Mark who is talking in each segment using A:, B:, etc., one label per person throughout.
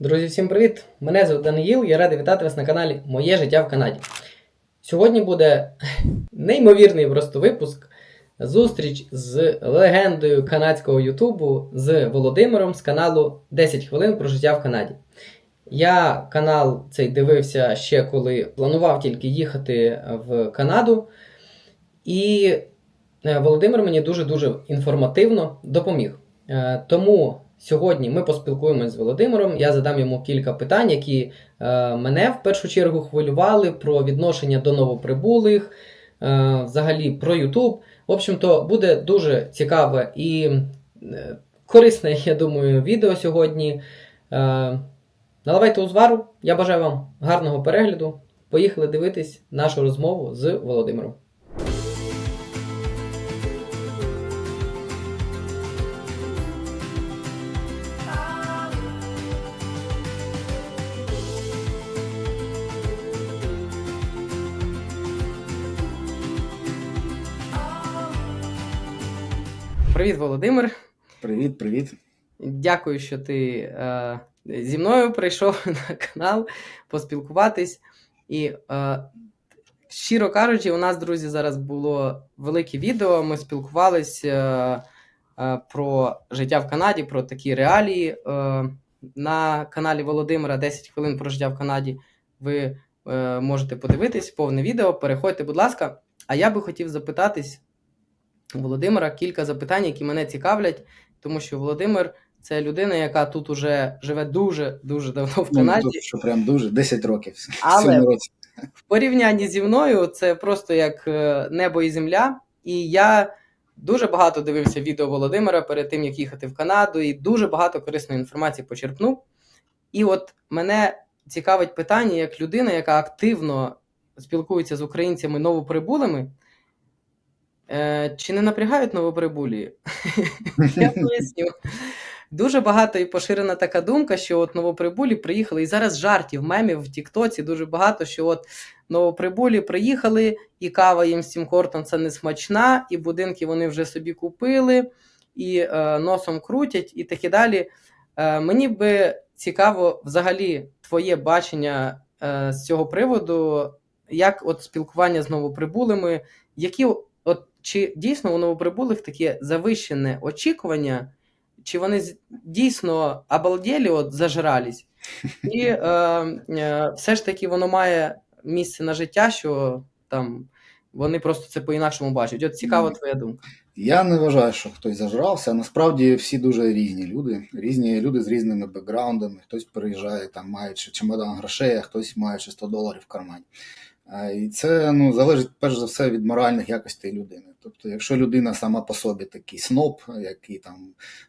A: Друзі, всім привіт! Мене звуть Даниїл, я радий вітати вас на каналі Моє життя в Канаді. Сьогодні буде неймовірний просто випуск. Зустріч з легендою канадського Ютубу з Володимиром з каналу 10 хвилин про життя в Канаді. Я канал цей дивився ще коли планував тільки їхати в Канаду. І е, Володимир мені дуже-дуже інформативно допоміг. Е, Тому сьогодні ми поспілкуємось з Володимиром. Я задам йому кілька питань, які е, мене в першу чергу хвилювали про відношення до новоприбулих, е, взагалі про YouTube. В общем-то, буде дуже цікаве і е, корисне, я думаю, відео сьогодні. Е, Наливайте узвару. Я бажаю вам гарного перегляду. Поїхали дивитись нашу розмову з Володимиром. Привіт, Володимир.
B: Привіт, привіт.
A: Дякую, що ти е, зі мною прийшов на канал поспілкуватись. І е, щиро кажучи, у нас, друзі, зараз було велике відео. Ми спілкувалися е, е, про життя в Канаді, про такі реалії. Е, на каналі Володимира 10 хвилин про життя в Канаді. Ви е, можете подивитись повне відео. Переходьте, будь ласка. А я би хотів запитатись Володимира кілька запитань, які мене цікавлять, тому що Володимир це людина, яка тут уже живе дуже дуже давно в
B: Ну,
A: Канаді.
B: тут, що прям дуже 10 років
A: Але-
B: році.
A: В порівнянні зі мною це просто як е, небо і земля. І я дуже багато дивився відео Володимира перед тим, як їхати в Канаду, і дуже багато корисної інформації почерпнув. І от мене цікавить питання, як людина, яка активно спілкується з українцями новоприбулими. Е, чи не напрягають новоприбулі? Я поясню. Дуже багато і поширена така думка, що от новоприбулі приїхали, і зараз жартів, мемів в Тіктоці дуже багато, що от новоприбулі приїхали, і кава їм з Тім Хортон це не смачна, і будинки вони вже собі купили, і е, носом крутять, і такі далі. Е, мені би цікаво взагалі твоє бачення е, з цього приводу, як от спілкування з новоприбулими, які чи дійсно у новоприбулих таке завищене очікування, чи вони дійсно обалдєлі, от зажрались, і е, е, все ж таки воно має місце на життя, що там вони просто це по-інакшому бачать. От цікава твоя думка.
B: Я не вважаю, що хтось зажрався. Насправді всі дуже різні люди. Різні люди з різними бекграундами. Хтось приїжджає там, маючи чемодан грошей, а хтось маючи 100 доларів в кармані. І це ну, залежить перш за все від моральних якостей людини. Тобто, якщо людина сама по собі такий сноб, який там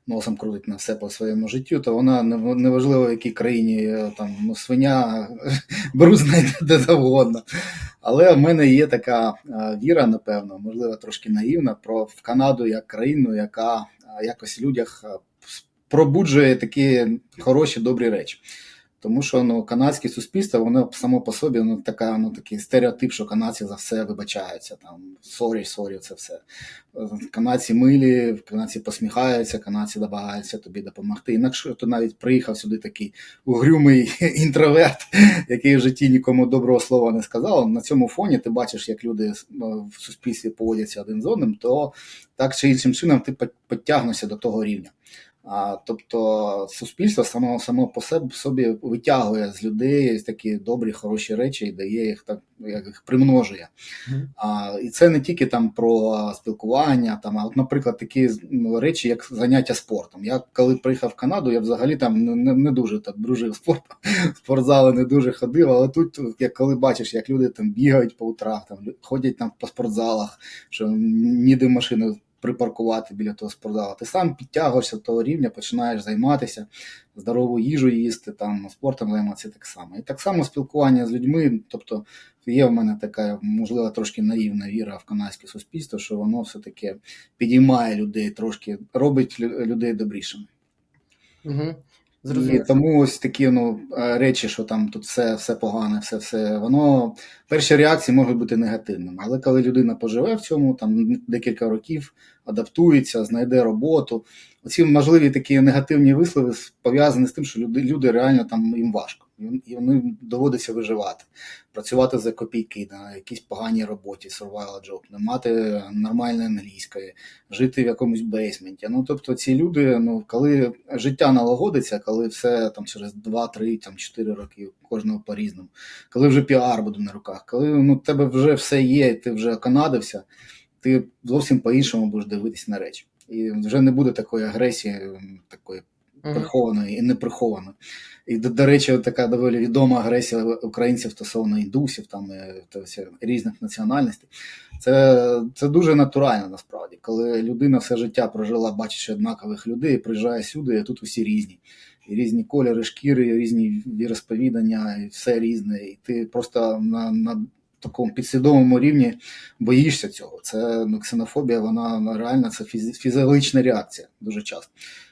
B: носом крутить на все по своєму життю, то вона неважливо, в якій країні е, там ну, свиня беруть знайде де завгодно. Але в мене є така е, віра, напевно, можливо, трошки наївна, про в Канаду як країну, яка е, якось в людях пробуджує такі хороші, добрі речі. Тому що ну, канадське суспільство, воно само по собі ну, така, ну, такий стереотип, що канадці за все вибачаються. Там сорі, сорі, це все. Канадці милі, канадці посміхаються, канадці намагаються тобі допомогти. Інакше то навіть приїхав сюди такий угрюмий інтроверт, який в житті нікому доброго слова не сказав. На цьому фоні ти бачиш, як люди ну, в суспільстві поводяться один з одним, то так чи іншим чином ти підтягнешся до того рівня. А, тобто суспільство само, само по себе собі витягує з людей такі добрі, хороші речі і дає їх так, як їх примножує. А, і це не тільки там про спілкування, там, а от, наприклад, такі речі, як заняття спортом. Я коли приїхав в Канаду, я взагалі там не, не, не дуже так дружив спортом, спортзали не дуже ходив, але тут, як коли бачиш, як люди там бігають по утрах, там ходять там по спортзалах, що ніде машину припаркувати біля того спортзалу. Ти сам підтягуєшся до того рівня, починаєш займатися, здорову їжу їсти, там спортом займатися так само. І так само спілкування з людьми, тобто є в мене така, можливо, трошки наївна віра в канадське суспільство, що воно все-таки підіймає людей трошки, робить людей добрішими.
A: Угу.
B: І тому ось такі ну, е, речі, що там тут все, все погане, все, все, воно перші реакції можуть бути негативними. Але коли людина поживе в цьому там декілька років, адаптується, знайде роботу, оці можливі такі негативні вислови пов'язані з тим, що люди, люди реально там їм важко. І- вони доводиться виживати, працювати за копійки на якійсь поганій роботі, survival job, не мати нормальної англійської, жити в якомусь бейсменті. Ну тобто ці люди, ну коли життя налагодиться, коли все там через 2, 3, там 4 роки, кожного по-різному, коли вже піар буде на руках, коли ну тебе вже все є, ти вже канадився, ти зовсім по-іншому будеш дивитись на речі. І вже не буде такої агресії, такої
A: Мгм.
B: прихованої і неприхованої. І, до, до речі, така доволі відома агресія українців стосовно індусів, там е, та всі різних національностей. Це, це дуже натурально насправді, коли людина все життя прожила, бачачи однакових людей, приїжджає сюди, і тут усі різні. І різні кольори, шкіри, різні віросповідання, і все різне. І ти просто на, на такому підсвідомому рівні боїшся цього. Це ну, ксенофобія, вона реально це фізи- фізіологічна реакція дуже часто.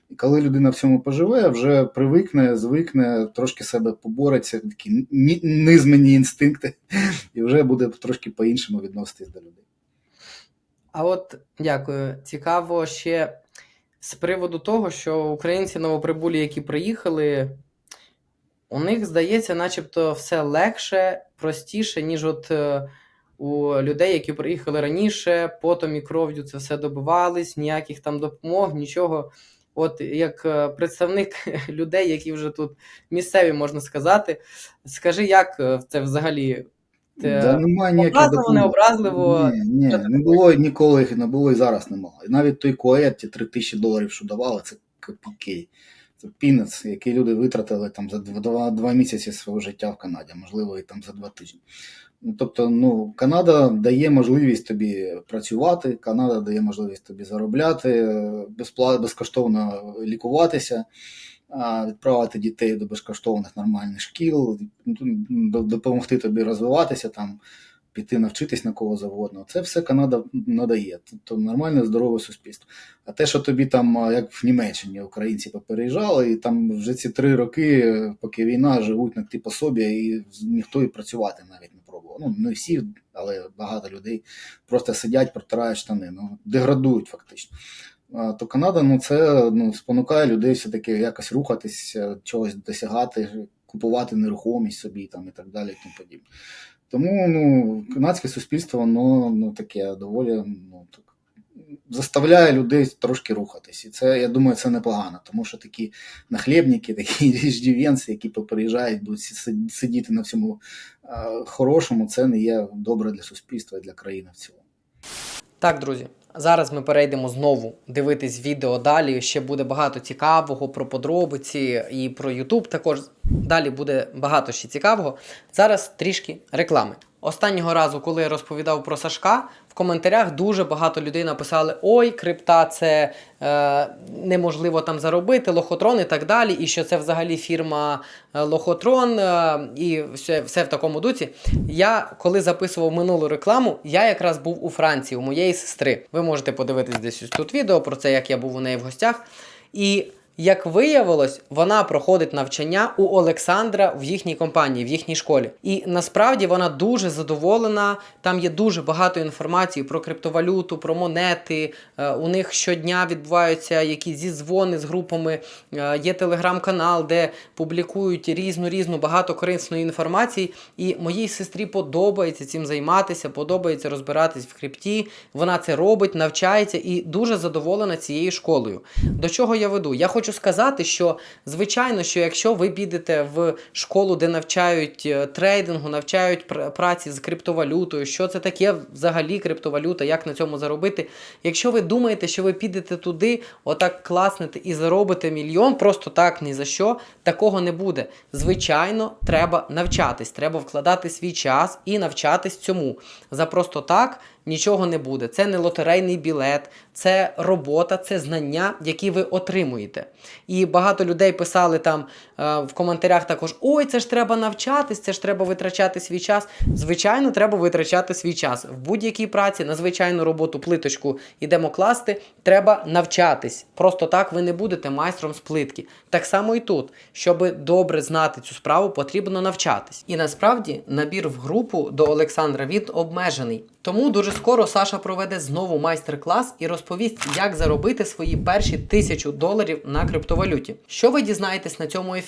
B: І коли людина в цьому поживе, вже привикне, звикне, трошки себе побореться, такі ні- низмені інстинкти, і вже буде трошки по-іншому відноситись до людей.
A: А от дякую. Цікаво ще з приводу того, що українці новоприбулі, які приїхали, у них здається, начебто все легше, простіше, ніж от е, у людей, які приїхали раніше, потом і кров'ю це все добивались, ніяких там допомог, нічого. От як е, представник людей, які вже тут місцеві, можна сказати, скажи, як е, це взагалі?
B: Да, немає ніяких
A: Образливо, необразливо.
B: Ні, ні, не було ніколи, не було і зараз немає. І навіть той коет, ті 3 тисячі доларів, що давали, це копійки. Це пінець, який люди витратили там за два, два, два місяці свого життя в Канаді, можливо, і там за два тижні. Ну, тобто, ну, Канада дає можливість тобі працювати, Канада дає можливість тобі заробляти, безпла- безкоштовно лікуватися, відправити дітей до безкоштовних нормальних шкіл, допомогти тобі розвиватися там, піти навчитись на кого завгодно. Це все Канада надає. Тобто нормальне здорове суспільство. А те, що тобі там, як в Німеччині, українці попереїжджали, і там вже ці три роки, е, поки війна, живуть на ті пособі, і ніхто і працювати навіть. Ну, не всі, але багато людей просто сидять, протирають штани, ну, деградують фактично. То Канада, ну це ну, спонукає людей все-таки якось рухатись, е, чогось досягати, купувати нерухомість собі там і так далі, і тому подібне. Тому ну, канадське суспільство, воно ну, таке доволі ну, так, заставляє людей трошки рухатись. І це, я думаю, це непогано, тому що такі нахлєбники, такі ріждівенці, які приїжджають, будуть сидіти на всьому е, хорошому, це не є добре для суспільства і для країни в цілому.
A: Так, друзі, зараз ми перейдемо знову дивитись відео далі. Ще буде багато цікавого про подробиці і про YouTube також. Далі буде багато ще цікавого. Зараз трішки реклами. Останнього разу, коли я розповідав про Сашка, в коментарях дуже багато людей написали: Ой, крипта, це е, неможливо там заробити, лохотрон і так далі. І що це взагалі фірма е, Лохотрон е, і все, все в такому дуці. Я коли записував минулу рекламу, я якраз був у Франції у моєї сестри. Ви можете подивитись десь тут відео про це, як я був у неї в гостях. І як виявилось, вона проходить навчання у Олександра в їхній компанії, в їхній школі. І насправді вона дуже задоволена. Там є дуже багато інформації про криптовалюту, про монети. Е, У них щодня відбуваються якісь зізвони з групами. Е, Є телеграм-канал, де публікують різну різну багато корисної інформації. І моїй сестрі подобається цим займатися, подобається розбиратись в крипті. Вона це робить, навчається і дуже задоволена цією школою. До чого я веду? Я хочу сказати, що звичайно, що якщо ви підете в школу, де навчають е, трейдингу, навчають праці з криптовалютою, що це таке взагалі криптовалюта, як на цьому заробити. Якщо ви думаєте, що ви підете туди, отак класнете і заробите мільйон, просто так ні за що, такого не буде. Звичайно, треба навчатись, треба вкладати свій час і навчатись цьому. За просто так нічого не буде. Це не лотерейний білет, це робота, це знання, які ви отримуєте. І багато людей писали там: в коментарях також: ой, це ж треба навчатись, це ж треба витрачати свій час. Звичайно, треба витрачати свій час. В будь-якій праці на звичайну роботу плиточку йдемо класти, треба навчатись. Просто так ви не будете майстром з плитки. Так само і тут. Щоб добре знати цю справу, потрібно навчатись. І насправді набір в групу до Олександра він обмежений. Тому дуже скоро Саша проведе знову майстер-клас і розповість, як заробити свої перші тисячу доларів на криптовалюті. Що ви дізнаєтесь на цьому ефірі?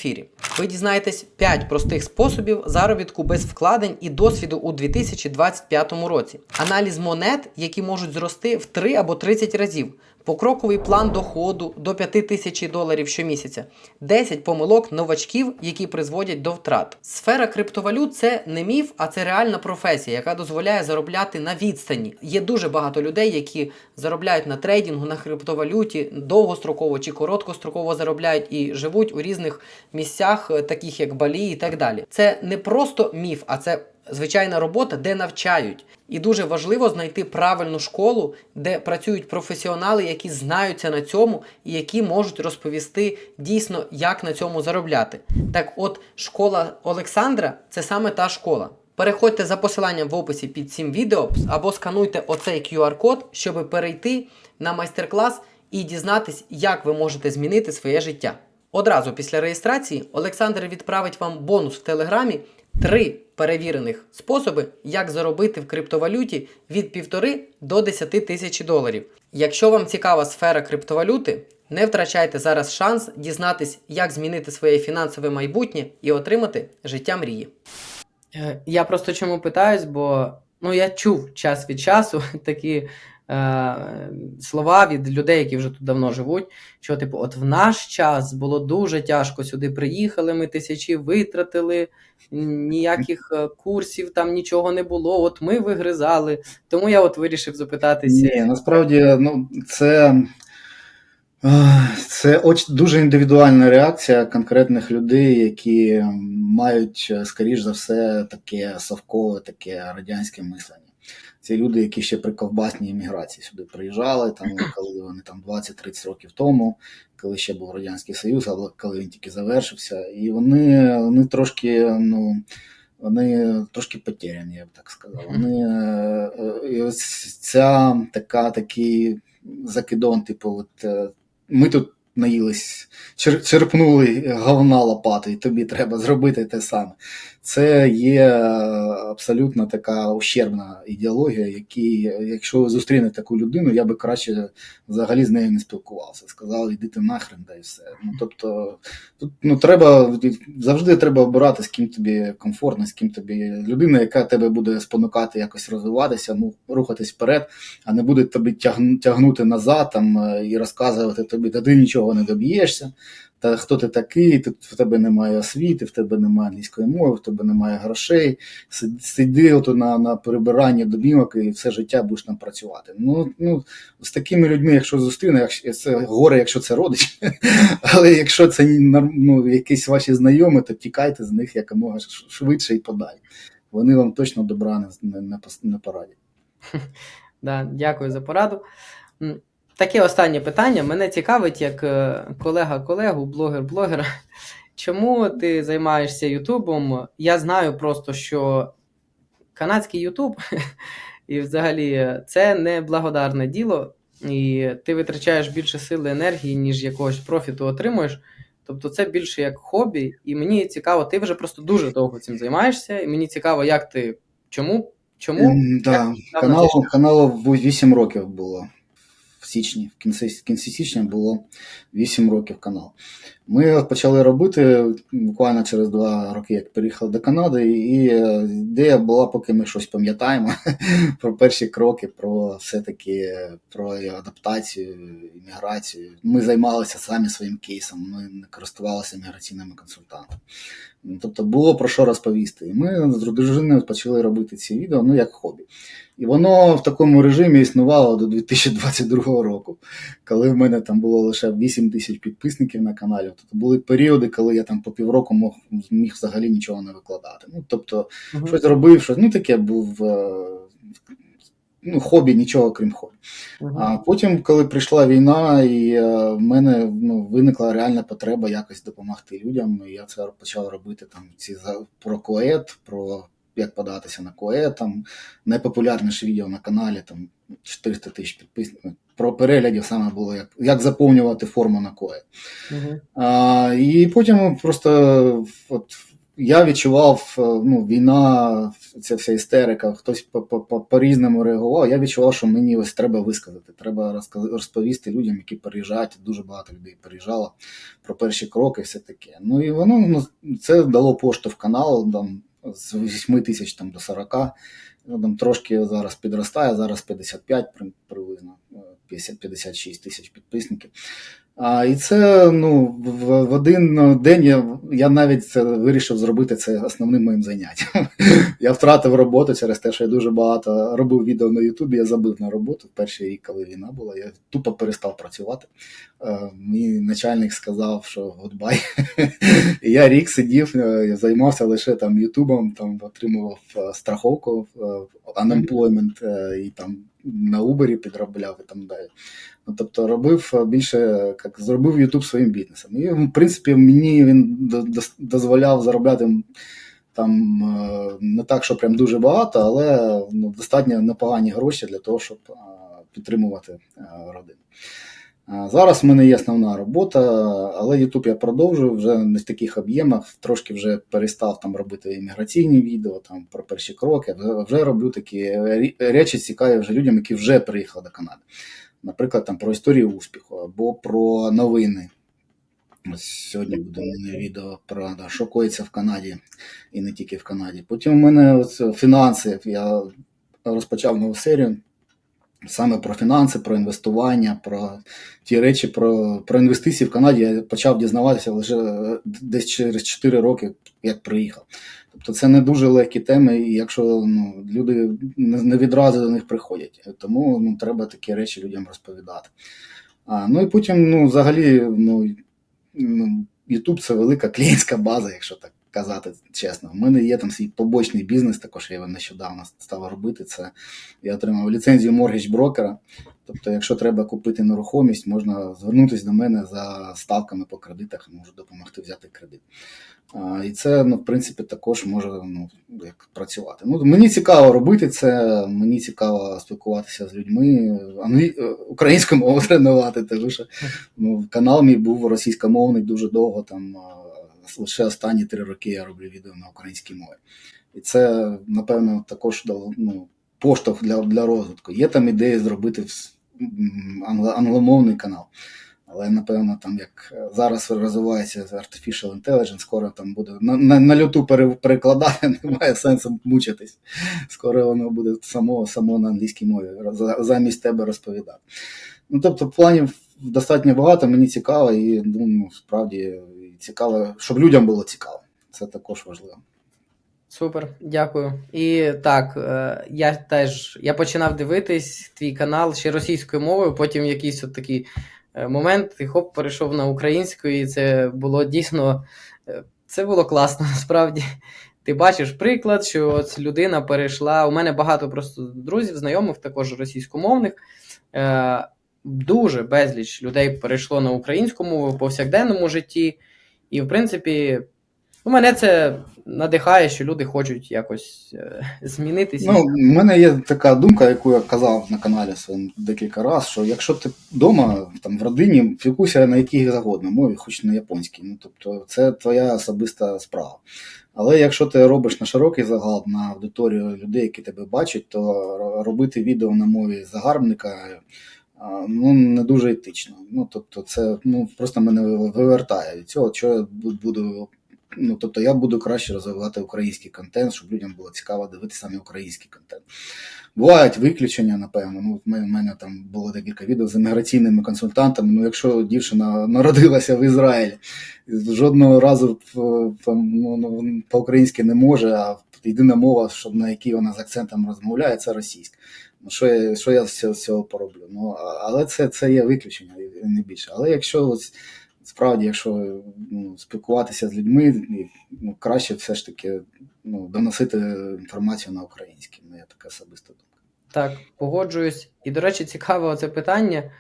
A: Ви дізнаєтесь 5 простих способів заробітку без вкладень і досвіду у 2025 році. Аналіз монет, які можуть зрости в 3 або 30 разів. Покроковий план доходу до 5 тисяч доларів щомісяця, 10 помилок новачків, які призводять до втрат. Сфера криптовалют це не міф, а це реальна професія, яка дозволяє заробляти на відстані. Є дуже багато людей, які заробляють на трейдингу, на криптовалюті, довгостроково чи короткостроково заробляють і живуть у різних місцях, таких як Балі і так далі. Це не просто міф, а це звичайна робота, де навчають. І дуже важливо знайти правильну школу, де працюють професіонали, які знаються на цьому і які можуть розповісти дійсно, як на цьому заробляти. Так, от школа Олександра це саме та школа. Переходьте за посиланням в описі під цим відео або скануйте оцей QR-код, щоб перейти на майстер-клас і дізнатись, як ви можете змінити своє життя. Одразу після реєстрації Олександр відправить вам бонус в телеграмі три перевірених способи, як заробити в криптовалюті від півтори до 10 тисяч доларів. Якщо вам цікава сфера криптовалюти, не втрачайте зараз шанс дізнатись, як змінити своє фінансове майбутнє і отримати життя мрії. Е, Я просто чому питаюсь, бо ну, я чув час від часу такі е, слова від людей, які вже тут давно живуть. Що, типу, от в наш час було дуже тяжко сюди приїхали, ми тисячі витратили, ніяких е, курсів там нічого не було. От ми вигризали. Тому я от вирішив запитатися.
B: Ні, насправді, ну, це, це дуже індивідуальна реакція конкретних людей, які мають, е, скоріш за все, таке совкове, таке радянське мислення. Це люди, які ще при ковбасній імміграції сюди приїжджали, там, коли вони там 20-30 років тому, коли ще був Радянський Союз, але коли він тільки завершився. І вони, вони трошки, ну, вони трошки потеряні, я б так сказав. Вони, е, е, і ось ця така, такий закидон, типу, от, е, ми тут наїлись, чер, черпнули говна лопати, і тобі треба зробити те саме. Це є абсолютно така ущербна ідеологія, які, якщо ви зустрінете таку людину, я би краще взагалі з нею не спілкувався. Сказав, іди ти нахрен, да і все. Ну, тобто, тут ну, треба завжди треба обирати, з ким тобі комфортно, з ким тобі людина, яка тебе буде спонукати якось розвиватися, ну, рухатись вперед, а не буде тобі тягнути назад там, е, і розказувати тобі, та ти нічого не доб'єшся. Та хто ти такий, тут в тебе немає освіти, в тебе немає англійської мови, в тебе немає грошей. Сид- Сиди ото на, на прибиранні домівок і все життя будеш там працювати. Ну, ну, з такими людьми, якщо зустріне, якщо це горе, якщо це родич, але якщо це ну, якісь ваші знайомі, то тікайте з них якомога швидше і подалі. Вони вам точно добра не, не, не порадять.
A: Да, дякую за пораду. Таке останнє питання. Мене цікавить, як е, колега колегу, блогер блогера. Чому ти займаєшся Ютубом? Я знаю просто, що канадський Ютуб і взагалі це не благодарне діло, і ти витрачаєш більше сили енергії, ніж якогось профіту отримуєш. Тобто це більше як хобі, і мені цікаво, ти вже просто дуже довго цим займаєшся, і мені цікаво, як ти чому? Чому?
B: М, Да. Каналу, каналу 8 років було січні. В кінці, в кінці січня було 8 років канал. Ми почали робити буквально через 2 роки, як переїхали до Канади, і е, ідея була, поки ми щось пам'ятаємо про перші кроки, про все-таки е, про адаптацію, імміграцію. Ми займалися самі своїм кейсом, ми не користувалися міграційними консультантами. Тобто було про що розповісти. І ми з дружиною почали робити ці відео ну, як хобі. І воно в такому режимі існувало до 2022 року, коли в мене там було лише 8 тисяч підписників на каналі. Тобто були періоди, коли я там по півроку мог, міг взагалі нічого не викладати. Ну, тобто,
A: Мгм.
B: щось робив, щось, ну таке був. е, ну, хобі, нічого крім хобі.
A: Мгм.
B: А потім, коли прийшла війна, і е, в мене ну, виникла реальна потреба якось допомогти людям. І я це почав робити там ці про коет, про як податися на коет, там найпопулярніше відео на каналі, там 400 тисяч підписників. Про переглядів саме було як, як заповнювати форму на коет.
A: Мгм.
B: А, і потім просто от, я відчував, е, ну, війна, ця вся істерика, хтось по- по- по- по-різному реагував. Я відчував, що мені ось треба висказати. Треба розповісти людям, які переїжджають. Дуже багато людей переїжджало про перші кроки, все таке. Ну і воно ну, це дало поштовх каналу там, з 8 тисяч там, до 40. Ну, там трошки зараз підростає, зараз 55 приблизно, е, 50, 56 тисяч підписників. А, і це ну, в, в один день я, я навіть це вирішив зробити це основним моїм заняттям. я втратив роботу через те, що я дуже багато робив відео на Ютубі, я забив на роботу в перший рік, коли війна була, я тупо перестав працювати. Е, мій начальник сказав, що гудбай. я рік сидів, е, займався лише там Ютубом, там отримував е, страховку, unemployment, і там на Uber підробляв і там далі. Ну, тобто робив е, більше, як зробив YouTube своїм бізнесом. І, в принципі, мені він до- до- дозволяв заробляти там е, не так, що прям дуже багато, але ну, достатньо непогані гроші для того, щоб е, підтримувати родину. Зараз в мене є основна робота, але YouTube я продовжую вже не в таких об'ємах. Трошки вже перестав там робити імміграційні відео там про перші кроки. Вже, роблю такі речі цікаві вже людям, які вже приїхали до Канади. Наприклад, там про історію успіху або про новини. Сьогодні буде мене відео про да, що коїться в Канаді і не тільки в Канаді. Потім у мене ось фінанси. Я розпочав нову серію саме про фінанси, про інвестування, про ті речі, про, про інвестиції в Канаді я почав дізнаватися лише е, десь через 4 роки, як приїхав. Тобто це не дуже легкі теми, і якщо ну, люди не відразу до них приходять. Тому ну, треба такі речі людям розповідати. А, ну і потім, ну, взагалі, ну, ну, YouTube це велика клієнтська база, якщо так казати чесно. У мене є там свій побочний бізнес, також я його нещодавно став робити. Це я отримав ліцензію mortgage брокера. Тобто, якщо треба купити нерухомість, можна звернутися до мене за ставками по кредитах, можу допомогти взяти кредит. А, і це, ну, в принципі, також може ну, як працювати. Ну, мені цікаво робити це, мені цікаво спілкуватися з людьми, е, українську мову тренувати, тому що ну, канал мій був російськомовний дуже довго. Там лише останні три роки я роблю відео на українській мові. І це, напевно, також ну, поштовх для, для розвитку. Є там ідея зробити англомовний канал. Але напевно, там як зараз розвивається Artificial Intelligence, скоро там буде на, на, на люту перекладати, немає сенсу мучитись. Скоро воно буде само, само на англійській мові замість тебе розповідати. Ну, тобто, планів достатньо багато, мені цікаво, і ну, справді цікаво, щоб людям було цікаво. Це також важливо.
A: Супер, дякую. І так, е, я теж я починав дивитись твій канал ще російською мовою, потім якийсь от такий е, момент, і хоп, перейшов на українську, і це було дійсно е, це було класно, насправді. Ти бачиш приклад, що от людина перейшла. У мене багато просто друзів, знайомих, також російськомовних. Дуже безліч людей перейшло на українську мову в повсякденному житті. І, в принципі, у мене це надихає, що люди хочуть якось е, змінитися.
B: Ну, у мене є така думка, яку я казав на каналі своєму декілька разів, що якщо ти вдома, там в родині, спілкуйся на якій завгодно мові, хоч на японській. Ну, тобто, це твоя особиста справа. Але якщо ти робиш на широкий загал на аудиторію людей, які тебе бачать, то робити відео на мові загарбника ну, не дуже етично. Ну, тобто, це ну, просто мене вивертає від цього, що я буду Ну, тобто я буду краще розвивати український контент, щоб людям було цікаво дивитися саме український контент. Бувають виключення, напевно. Ну, в мене, там було декілька відео з імміграційними консультантами. Ну, якщо дівчина народилася в Ізраїлі, жодного разу ну, ну, по-українськи не може, а єдина мова, на якій вона з акцентом розмовляє, це російська. Ну, що я, що я з цього, пороблю? Ну, але це, це є виключення, не більше. Але якщо ось справді, якщо ну, спілкуватися з людьми, ну, краще все ж таки ну, доносити інформацію на українській. Моя така особиста думка.
A: Так, погоджуюсь. І, до речі, цікаве це питання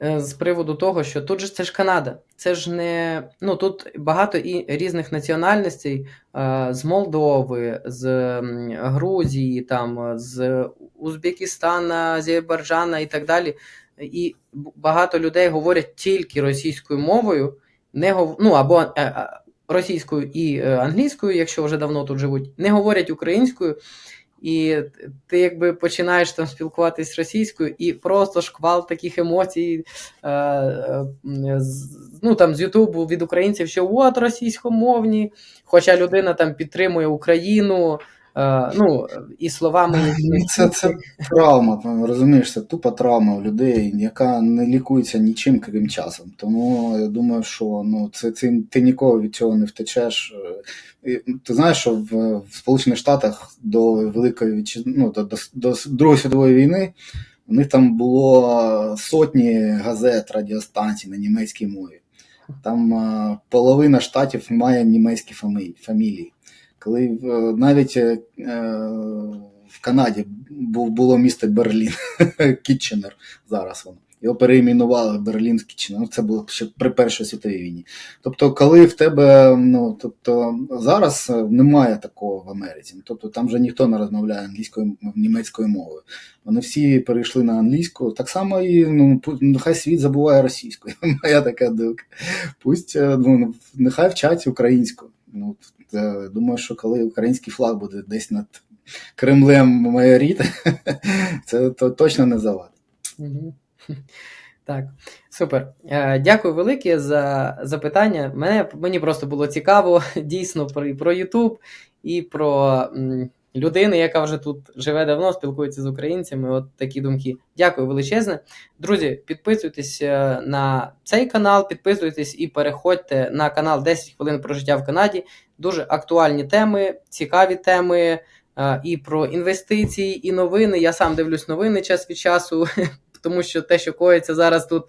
A: з приводу того, що тут же це ж Канада. Це ж не. Ну тут багато і різних національностей е, з Молдови, з Грузії, там, е, з Узбекистана, Азербайджана і так далі. І багато людей говорять тільки російською мовою, не гов... ну або е, е, російською і е, англійською, якщо вже давно тут живуть, не говорять українською. І ти якби починаєш там спілкуватись російською, і просто шквал таких емоцій. Е, е, ну там з Ютубу від українців, що от російськомовні, хоча людина там підтримує Україну. Е, ну, і словами.
B: Ну, Це, це травма, розумієш, це тупа травма у людей, яка не лікується нічим, крім часом. Тому я думаю, що ну, це, це, ти ніколи від цього не втечеш. І, Ти знаєш, що в, в Сполучених Штатах до Великої ну, до, до, до Другої світової війни у них там було сотні газет, радіостанцій на німецькій мові. Там е, половина штатів має німецькі фамілії. Коли е, навіть е, в Канаді було місто Берлін, Кітченер, зараз воно. Його переіменували Берлін в Кітченер. Ну, це було ще при Першій світовій війні. Тобто, коли в тебе, ну тобто зараз е, немає такого в Америці. Тобто там вже ніхто не розмовляє англійською німецькою мовою. Вони всі перейшли на англійську. Так само і ну, нехай світ забуває російською. Моя така думка. Пусть е, ну, нехай вчать українську. Ну, е, думаю, що коли український флаг буде десь над Кремлем майоріти, це то точно не завадить.
A: Так, супер. Е, Дякую велике за запитання. Мене, мені просто було цікаво дійсно про, про YouTube і про м, людину, яка вже тут живе давно, спілкується з українцями. От такі думки. Дякую величезне. Друзі, підписуйтесь е, на цей канал, підписуйтесь і переходьте на канал 10 хвилин про життя в Канаді. Дуже актуальні теми, цікаві теми. е, І про інвестиції, і новини. Я сам дивлюсь новини час від часу, тому що те, що коїться зараз тут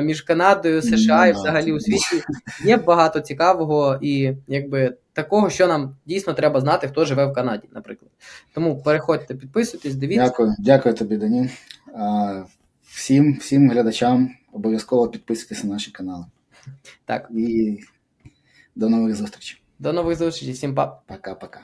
A: між Канадою, США і взагалі у світі, є багато цікавого і якби такого, що нам дійсно треба знати, хто живе в Канаді, наприклад. Тому переходьте, підписуйтесь, дивіться.
B: Дякую, дякую тобі, Дані. Всім, всім глядачам обов'язково підписуйтесь на наші канали.
A: Так,
B: І до нових зустрічей.
A: до нових зустрічей, всім па.
B: Пока-пока.